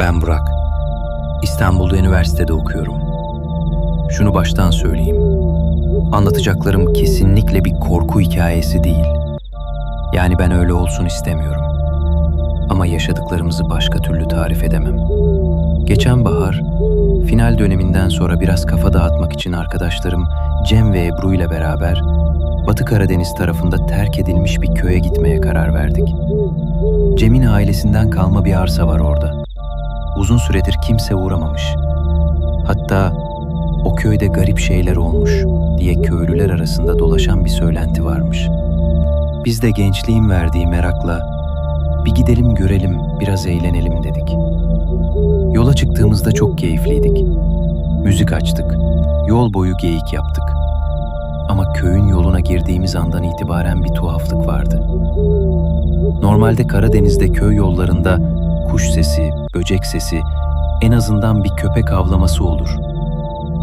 Ben Burak. İstanbul'da üniversitede okuyorum. Şunu baştan söyleyeyim. Anlatacaklarım kesinlikle bir korku hikayesi değil. Yani ben öyle olsun istemiyorum. Ama yaşadıklarımızı başka türlü tarif edemem. Geçen bahar, final döneminden sonra biraz kafa dağıtmak için arkadaşlarım Cem ve Ebru ile beraber Batı Karadeniz tarafında terk edilmiş bir köye gitmeye karar verdik. Cem'in ailesinden kalma bir arsa var orada. Uzun süredir kimse uğramamış. Hatta o köyde garip şeyler olmuş diye köylüler arasında dolaşan bir söylenti varmış. Biz de gençliğin verdiği merakla bir gidelim görelim, biraz eğlenelim dedik. Yola çıktığımızda çok keyifliydik. Müzik açtık, yol boyu geyik yaptık. Ama köyün yoluna girdiğimiz andan itibaren bir tuhaflık vardı. Normalde Karadeniz'de köy yollarında kuş sesi, böcek sesi, en azından bir köpek avlaması olur.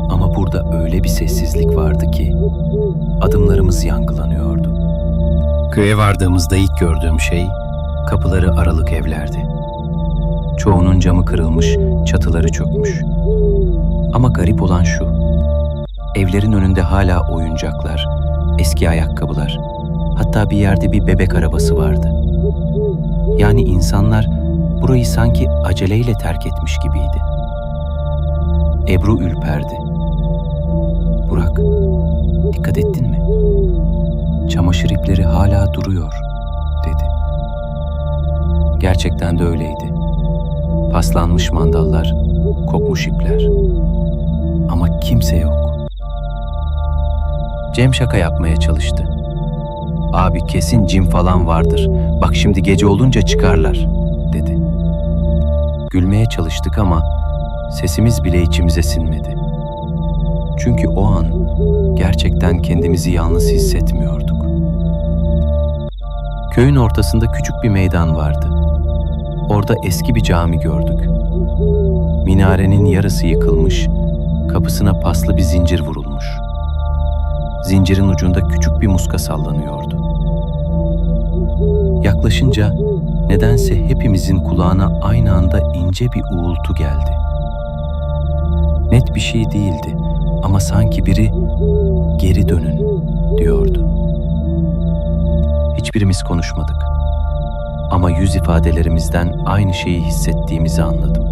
Ama burada öyle bir sessizlik vardı ki adımlarımız yankılanıyordu. Köye vardığımızda ilk gördüğüm şey kapıları aralık evlerdi. Çoğunun camı kırılmış, çatıları çökmüş. Ama garip olan şu. Evlerin önünde hala oyuncaklar, eski ayakkabılar, hatta bir yerde bir bebek arabası vardı. Yani insanlar burayı sanki aceleyle terk etmiş gibiydi. Ebru ürperdi. Burak, dikkat ettin mi? Çamaşır ipleri hala duruyor, dedi. Gerçekten de öyleydi. Paslanmış mandallar, kopmuş ipler. Ama kimse yok. Cem şaka yapmaya çalıştı. Abi kesin cim falan vardır. Bak şimdi gece olunca çıkarlar. Gülmeye çalıştık ama sesimiz bile içimize sinmedi. Çünkü o an gerçekten kendimizi yalnız hissetmiyorduk. Köyün ortasında küçük bir meydan vardı. Orada eski bir cami gördük. Minarenin yarısı yıkılmış, kapısına paslı bir zincir vurulmuş. Zincirin ucunda küçük bir muska sallanıyordu. Yaklaşınca nedense hepimizin kulağına aynı anda ince bir uğultu geldi. Net bir şey değildi ama sanki biri geri dönün diyordu. Hiçbirimiz konuşmadık. Ama yüz ifadelerimizden aynı şeyi hissettiğimizi anladım.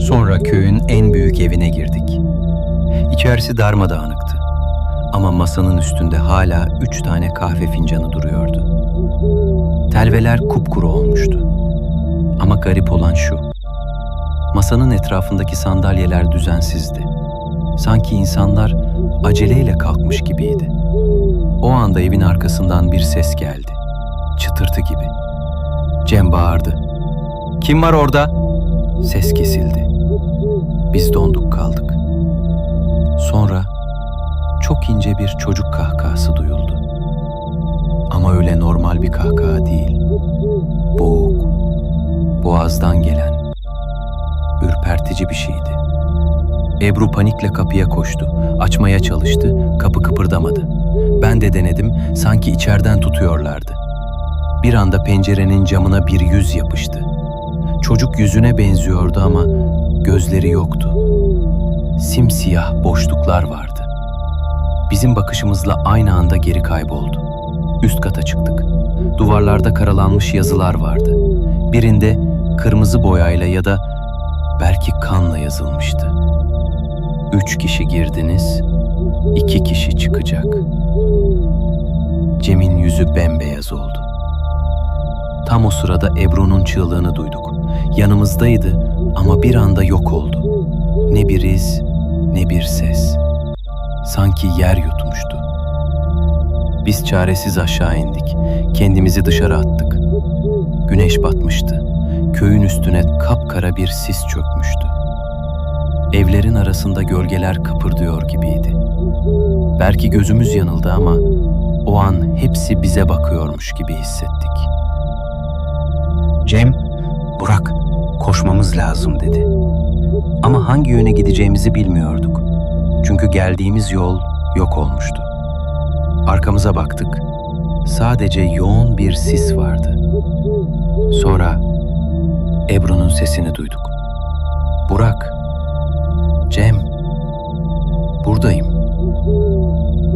Sonra köyün en büyük evine girdik. İçerisi darmadağınıktı. Ama masanın üstünde hala üç tane kahve fincanı duruyordu. Telveler kupkuru olmuştu. Ama garip olan şu. Masanın etrafındaki sandalyeler düzensizdi. Sanki insanlar aceleyle kalkmış gibiydi. O anda evin arkasından bir ses geldi. Çıtırtı gibi. Cem bağırdı. Kim var orada? Ses kesildi. Biz donduk kaldık. Sonra çok ince bir çocuk kahkahası duyuldu. Ama öyle normal bir kahkaha değil. Boğuk, boğazdan gelen, ürpertici bir şeydi. Ebru panikle kapıya koştu. Açmaya çalıştı, kapı kıpırdamadı. Ben de denedim, sanki içeriden tutuyorlardı. Bir anda pencerenin camına bir yüz yapıştı. Çocuk yüzüne benziyordu ama gözleri yoktu. Simsiyah boşluklar vardı. Bizim bakışımızla aynı anda geri kayboldu. Üst kata çıktık. Duvarlarda karalanmış yazılar vardı. Birinde kırmızı boyayla ya da belki kanla yazılmıştı. Üç kişi girdiniz, iki kişi çıkacak. Cem'in yüzü bembeyaz oldu. Tam o sırada Ebru'nun çığlığını duyduk. Yanımızdaydı ama bir anda yok oldu. Ne bir iz, ne bir ses. Sanki yer yutmuştu. Biz çaresiz aşağı indik. Kendimizi dışarı attık. Güneş batmıştı. Köyün üstüne kapkara bir sis çökmüştü. Evlerin arasında gölgeler kıpırdıyor gibiydi. Belki gözümüz yanıldı ama o an hepsi bize bakıyormuş gibi hissettik. Cem, Burak, koşmamız lazım dedi. Ama hangi yöne gideceğimizi bilmiyorduk. Çünkü geldiğimiz yol yok olmuştu. Arkamıza baktık. Sadece yoğun bir sis vardı. Sonra Ebru'nun sesini duyduk. Burak, Cem, buradayım.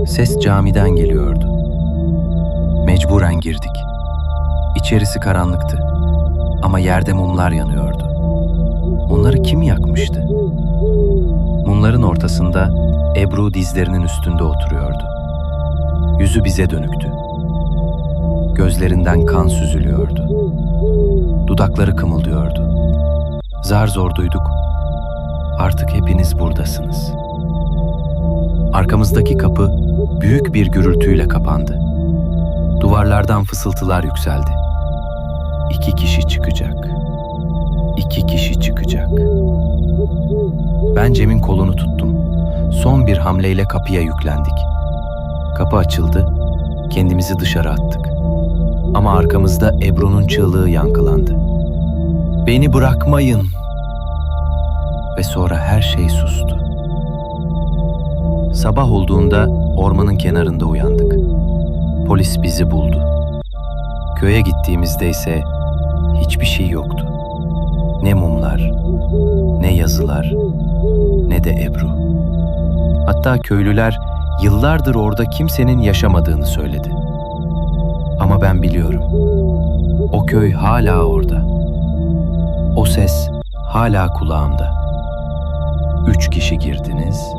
Ses camiden geliyordu. Mecburen girdik. İçerisi karanlıktı ama yerde mumlar yanıyordu. Onları kim yakmıştı? Mumların ortasında Ebru dizlerinin üstünde oturuyordu. Yüzü bize dönüktü. Gözlerinden kan süzülüyordu. Dudakları kımıldıyordu. Zar zor duyduk. Artık hepiniz buradasınız. Arkamızdaki kapı büyük bir gürültüyle kapandı. Duvarlardan fısıltılar yükseldi. İki kişi çıkacak. İki kişi çıkacak. Ben Cem'in kolunu tuttum. Son bir hamleyle kapıya yüklendik. Kapı açıldı. Kendimizi dışarı attık. Ama arkamızda Ebru'nun çığlığı yankılandı. Beni bırakmayın. Ve sonra her şey sustu. Sabah olduğunda ormanın kenarında uyandık. Polis bizi buldu. Köye gittiğimizde ise hiçbir şey yoktu. Ne mumlar, ne yazılar, ne de Ebru. Hatta köylüler yıllardır orada kimsenin yaşamadığını söyledi. Ama ben biliyorum. O köy hala orada. O ses hala kulağımda. Üç kişi girdiniz,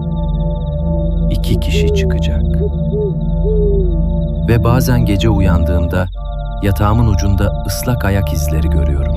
iki kişi çıkacak. Ve bazen gece uyandığımda yatağımın ucunda ıslak ayak izleri görüyorum.